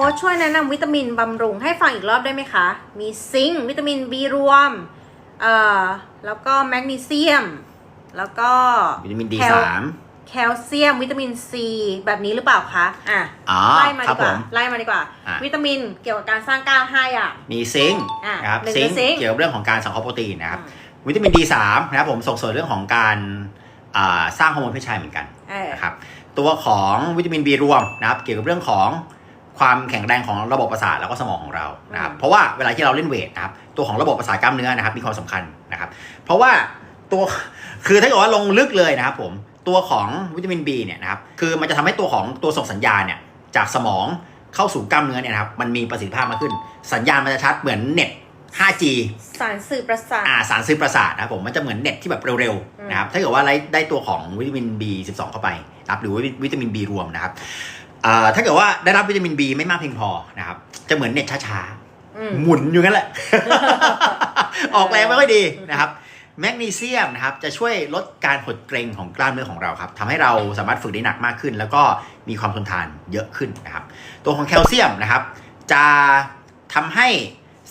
ค้ชช่วยแนะนำวิตามินบำรุงให้ฟังอีกรอบได้ไหมคะ มีซิงค์วิตามิน B รวม เอ่อ แล้วก็แมกนีเซียม แล้วก็วิตามินแคล D3 แคลเซียม วิตามินซีแบบนี้หรือเปล่าคะ อะ อ๋อไล่มาครัดีบกว่าผมไล่มาดีกว่า อะ วิตามินเกี่ยวกับการสร้างกล้ามห้าอย่างมีซิงค์อะนะครับหนึ่งซิงคือค์ซิงค์ เกี่ยวกับเรื่องของการสังเคราะห์โปรตีนนะครับอืมวิตามิน D3 นะครับผมส่งเสริมเรื่องของการอ่าสร้างฮอร์โมนเพศชายเหมือนกันเออนะครับตัวของวิตามิน B รวมนะครับเกี่ยวกับเรื่องของ ความแข็งแรงของระบบประสาทแล้วก็สมองของเรานะครับอืมเพราะว่าเวลาที่เราเล่นเวทนะครับตัวของระบบประสาทกล้ามเนื้อนะครับมีความสำคัญนะครับ เพราะว่าตัวคือถ้าเกิดว่าลงลึกเลยนะครับผมตัวของวิตามิน B เนี่ยนะครับคือมันจะทำให้ตัวของตัวส่งสัญญาณเนี่ยจากสมองเข้าสู่กล้ามเนื้อเนี่ยนะครับมันมีประสิทธิภาพมากขึ้น สัญญาณมันจะชัดเหมือนเน็ต 5G สารสื่อประสาทอ่าสารซื้อประสาทนะครับผมมันจะเหมือนเน็ตที่แบบเร็วอืมๆนะครับถ้าเกิดว่าได้ได้ตัวของวิตามิน B12 เข้าไปนะครับหรือว่าวิตามิน B รวมนะครับอ่า ถ้าเกิดว่าได้รับวิตามิน B ไม่มากเพียงพอนะครับ จะเหมือนเน็ตช้าอืมๆหมุนอยู่งั้นแหละ ออกแรงไม่ค่อยดีนะครับแมกนีเซียมนะครับจะช่วยลดการหดเกร็งของกล้ามเนื้อของเราครับทำให้เราสามารถฝึกได้หนักมากขึ้น แล้วก็มีความทนทานเยอะขึ้นนะครับ ตัวของแคลเซียมนะครับ จะทำให้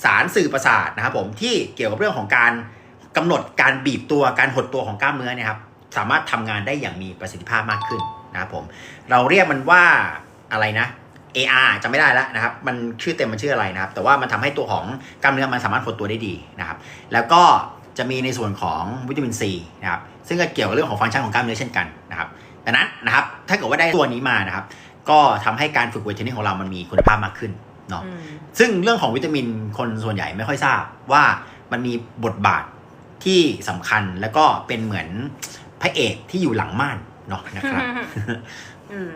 สารสื่อประสาทนะครับ ผมที่เกี่ยวกับเรื่องของการกำหนดการบีบตัวการหดตัวของกล้ามเนื้อเนี่ยครับสามารถทำงานได้อย่างมีประสิทธิภาพมากขึ้น นะครับผมเราเรียกมันว่าอะไรนะ AR จำไม่ได้แล้วนะครับ มันชื่อเต็มมันชื่ออะไรนะครับ แต่ว่ามันทำให้ตัวของกล้ามเนื้อมันสามารถหดตัวได้ดีนะครับ แล้วก็จะมีในส่วนของวิตามินซีนะครับ ซึ่งก็เกี่ยวกับเรื่องของฟังก์ชันของกล้ามเนื้อเช่นกันนะครับดังนั้นนะครับ ถ้าเกิดว่าได้ตัวนี้มานะครับ ก็ทำให้การฝึกเวทเทรนนิ่งของเรามันมีคุณภาพมากขึ้นเนาะอืมซึ่งเรื่องของวิตามินคนส่วนใหญ่ไม่ค่อยทราบว่ามันมีบทบาทที่สำคัญแล้วก็เป็นเหมือนพระเอกที่อยู่หลังม่าน เนาะนะครับอืม